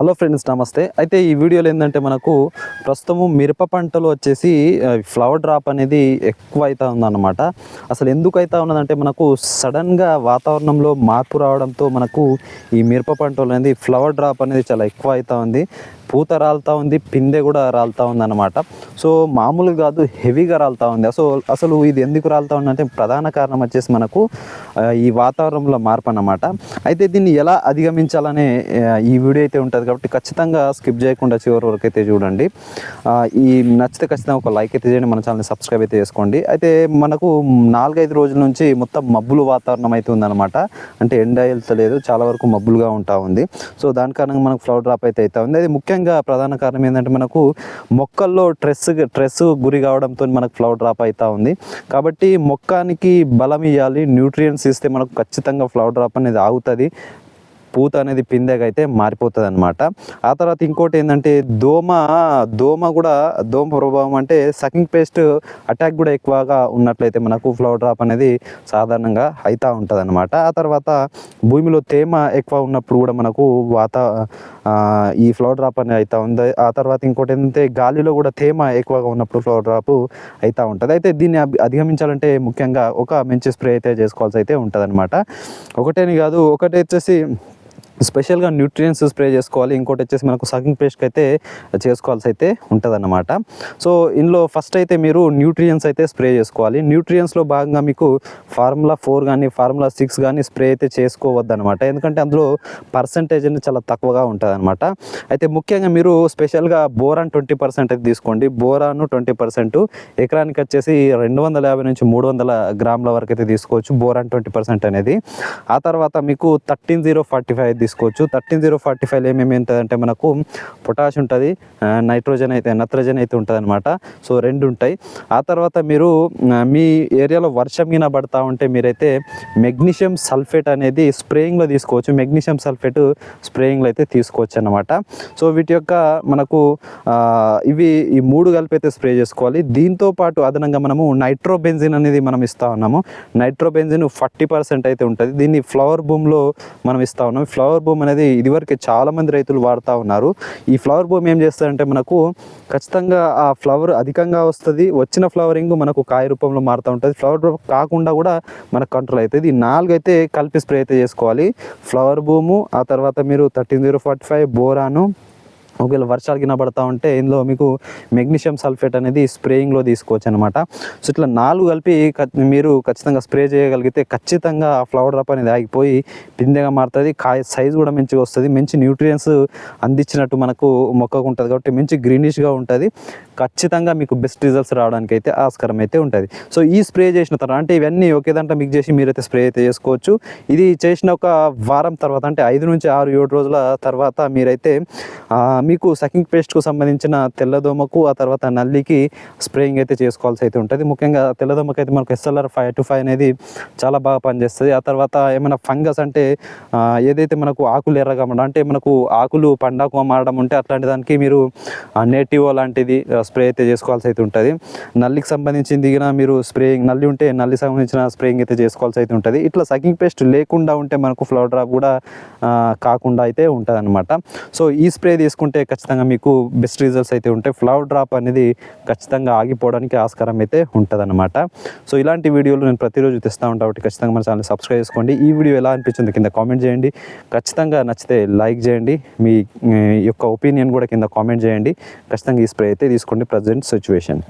Hello friends నమస్తే. అయితే ఈ వీడియోలో ఏంటంటే మనకు ప్రస్తుతము మిరప పంటలు వచ్చేసి ఫ్లవర్ డ్రాప్ అనేది ఎక్కువ అవుతా ఉందన్నమాట. అసలు ఎందుకు అవుతా ఉన్నదంటే మనకు సడన్గా వాతావరణంలో మార్పు రావడంతో మనకు ఈ మిరప పంటలు అనేది ఫ్లవర్ డ్రాప్ అనేది చాలా ఎక్కువ అవుతా ఉంది. పూత రాలుతా ఉంది పిందె కూడా రాలుతా ఉందన్నమాట. సో మామూలుగా కాదు హెవీగా రాలుతూ ఉంది. అసలు అసలు ఇది ఎందుకు రాలుతూ ఉందంటే ప్రధాన కారణం వచ్చేసి మనకు ఈ వాతావరణంలో మార్పు అన్నమాట. అయితే దీన్ని ఎలా అధిగమించాలనే ఈ వీడియో అయితే ఉంటుంది కాబట్టి ఖచ్చితంగా స్కిప్ చేయకుండా చివరి వరకు అయితే చూడండి. ఈ నచ్చితే ఖచ్చితంగా ఒక లైక్ అయితే చేయండి మన ఛానల్ని సబ్స్క్రైబ్ అయితే చేసుకోండి. అయితే మనకు నాలుగైదు రోజుల నుంచి మొత్తం మబ్బులు వాతావరణం అయితే ఉందన్నమాట. అంటే ఎండ వెళ్తలేదు చాలా వరకు మబ్బులుగా ఉంటా ఉంది. సో దాని కారణంగా మనకు ఫ్లవర్ డ్రాప్ అయితే అవుతా ఉంది. అది ముఖ్యంగా ప్రధాన కారణం ఏంటంటే మనకు మొక్కల్లో స్ట్రెస్ ట్రెస్ గురి కావడంతో మనకు ఫ్లవర్ డ్రాప్ అవుతా ఉంది. కాబట్టి మొక్కానికి బలం ఇవ్వాలి న్యూట్రియంట్స్ ఇస్తే మనకు ఖచ్చితంగా ఫ్లవర్ డ్రాప్ అనేది ఆగుతుంది. పూత అనేది పిందెగా అయితే మారిపోతుంది అనమాట ఆ తర్వాత ఇంకోటి ఏంటంటే దోమ దోమ కూడా దోమ ప్రభావం అంటే సకింగ్ పేస్ట్ అటాక్ కూడా ఎక్కువగా ఉన్నట్లయితే మనకు ఫ్లవర్ డ్రాప్ అనేది సాధారణంగా అవుతూ ఉంటుంది అనమాట ఆ తర్వాత భూమిలో తేమ ఎక్కువ ఉన్నప్పుడు కూడా మనకు వాత ఈ ఫ్లవర్ డ్రాప్ అనేది అవుతూ ఉంది ఆ తర్వాత ఇంకోటి ఏంటంటే గాలిలో కూడా తేమ ఎక్కువగా ఉన్నప్పుడు ఫ్లవర్ డ్రాప్ అవుతూ ఉంటుంది. అయితే దీన్ని అధిగమించాలంటే ముఖ్యంగా ఒక మంచి స్ప్రే అయితే చేసుకోవాల్సి అయితే ఉంటుంది అనమాట ఒకటేని కాదు ఒకటి వచ్చేసి స్పెషల్గా న్యూట్రియన్స్ స్ప్రే చేసుకోవాలి. ఇంకోటి వచ్చేసి మనకు సకింగ్ పేస్ట్కి అయితే చేసుకోవాల్సి అయితే ఉంటుందన్నమాట. సో ఇందులో ఫస్ట్ అయితే మీరు న్యూట్రియన్స్ అయితే స్ప్రే చేసుకోవాలి. న్యూట్రియన్స్లో భాగంగా మీకు ఫార్ములా ఫోర్ కానీ ఫార్ములా సిక్స్ కానీ స్ప్రే అయితే చేసుకోవద్దనమాట ఎందుకంటే అందులో పర్సంటేజ్ అనేది చాలా తక్కువగా ఉంటుందన్నమాట. అయితే ముఖ్యంగా మీరు స్పెషల్గా బోరాన్ ట్వంటీ పర్సెంట్ అయితే తీసుకోండి. బోరాను ట్వంటీ పర్సెంట్ ఎకరానికి వచ్చేసి రెండు వందల యాభై నుంచి మూడు వందల గ్రాముల వరకు అయితే తీసుకోవచ్చు బోరాన్ ట్వంటీ పర్సెంట్ అనేది. ఆ తర్వాత మీకు థర్టీన్ జీరో ఫార్టీ ఫైవ్ తీసుకోవచ్చు. థర్టీన్ జీరో ఫార్టీ ఫైవ్ ఏమేమి ఉంటుందంటే మనకు పొటాష్ ఉంటుంది నైట్రోజన్ అయితే నత్రజన్ అయితే ఉంటుంది అనమాట సో రెండు ఉంటాయి. ఆ తర్వాత మీరు మీ ఏరియాలో వర్షం గిన పడతా ఉంటే మీరైతే మెగ్నీషియం సల్ఫేట్ అనేది స్ప్రేయింగ్లో తీసుకోవచ్చు. మెగ్నీషియం సల్ఫేట్ స్ప్రేయింగ్లో అయితే తీసుకోవచ్చు అనమాట సో వీటి యొక్క మనకు ఇవి ఈ మూడు కలిపి అయితే స్ప్రే చేసుకోవాలి. దీంతో పాటు అదనంగా మనము నైట్రోబెంజిన్ అనేది మనం ఇస్తా ఉన్నాము. నైట్రోబెంజిన్ ఫార్టీ పర్సెంట్ అయితే ఉంటుంది. దీన్ని ఫ్లవర్ బూమ్లో మనం ఇస్తా ఉన్నాం ఫ్లవర్ ఫ్లవర్ బూమ్ అనేది ఇదివరకే చాలామంది రైతులు వాడుతూ ఉన్నారు. ఈ ఫ్లవర్ బూమ్ ఏం చేస్తారంటే మనకు ఖచ్చితంగా ఆ ఫ్లవర్ అధికంగా వస్తుంది వచ్చిన ఫ్లవరింగ్ మనకు కాయ రూపంలో మారుతూ ఉంటుంది. ఫ్లవర్ డ్రాప్ కాకుండా కూడా మనకు కంట్రోల్ అవుతుంది ఈ నాలుగు అయితే కలిపి స్ప్రే అయితే చేసుకోవాలి. ఫ్లవర్ బూము ఆ తర్వాత మీరు థర్టీన్ జీరో ఫార్టీ ఫైవ్ బోరాను ఒకవేళ వర్షాలు కింద ఉంటే ఇందులో మీకు మెగ్నీషియం సల్ఫేట్ అనేది స్ప్రేయింగ్లో తీసుకోవచ్చు అనమాట సో ఇట్లా నాలుగు కలిపి మీరు ఖచ్చితంగా స్ప్రే చేయగలిగితే ఖచ్చితంగా ఆ ఫ్లవర్ డ్రాప్ అనేది ఆగిపోయి పిందెగా మారుతుంది కాయ సైజ్ కూడా మంచిగా వస్తుంది మంచి న్యూట్రియన్స్ అందించినట్టు మనకు మొక్కకు ఉంటుంది కాబట్టి మంచి గ్రీనిష్గా ఉంటుంది. ఖచ్చితంగా మీకు బెస్ట్ రిజల్ట్స్ రావడానికి అయితే ఆస్కారం అయితే ఉంటుంది. సో ఈ స్ప్రే చేసిన తర్వాత అంటే ఇవన్నీ ఒకే దాంట్లో మిక్స్ చేసి మీరైతే స్ప్రే అయితే చేసుకోవచ్చు. ఇది చేసిన ఒక వారం తర్వాత అంటే ఐదు నుంచి ఆరు ఏడు రోజుల తర్వాత మీరైతే మీకు సకింగ్ పేస్ట్కు సంబంధించిన తెల్లదోమకు ఆ తర్వాత నల్లికి స్ప్రేయింగ్ అయితే చేసుకోవాల్సి అయితే ఉంటుంది. ముఖ్యంగా తెల్లదోమకి అయితే మనకు ఎస్ఎల్ఆర్ ఫైవ్ టు ఫైవ్ అనేది చాలా బాగా పనిచేస్తుంది. ఆ తర్వాత ఏమైనా ఫంగస్ అంటే ఏదైతే మనకు ఆకులు ఎర్రగా అంటే మనకు ఆకులు పండాకు మారడం ఉంటే అట్లాంటి దానికి మీరు నేటివో లాంటిది స్ప్రే అయితే చేసుకోవాల్సి అయితే ఉంటుంది. నల్లికి సంబంధించింది దిగిన మీరు స్ప్రేయింగ్ నల్లి ఉంటే నల్లి సంబంధించిన స్ప్రేయింగ్ అయితే చేసుకోవాల్సి అయితే ఉంటుంది. ఇట్లా సకింగ్ పేస్ట్ లేకుండా ఉంటే మనకు ఫ్లవర్ డ్రాప్ కూడా కాకుండా అయితే ఉంటుంది అనమాట సో ఈ స్ప్రే తీసుకుంటే ఖచ్చితంగా మీకు బెస్ట్ రిజల్ట్స్ అయితే ఉంటాయి. ఫ్లవర్ డ్రాప్ అనేది ఖచ్చితంగా ఆగిపోవడానికి ఆస్కారం అయితే ఉంటుందనమాట సో ఇలాంటి వీడియోలు నేను ప్రతిరోజు తెస్తూ ఉంటాను కాబట్టి ఖచ్చితంగా మన ఛానల్ సబ్స్క్రైబ్ చేసుకోండి. ఈ వీడియో ఎలా అనిపించింది కింద కామెంట్ చేయండి. ఖచ్చితంగా నచ్చితే లైక్ చేయండి. మీ యొక్క ఒపీనియన్ కూడా కింద కామెంట్ చేయండి. ఖచ్చితంగా ఈ స్ప్రే అయితే తీసుకోండి present situation.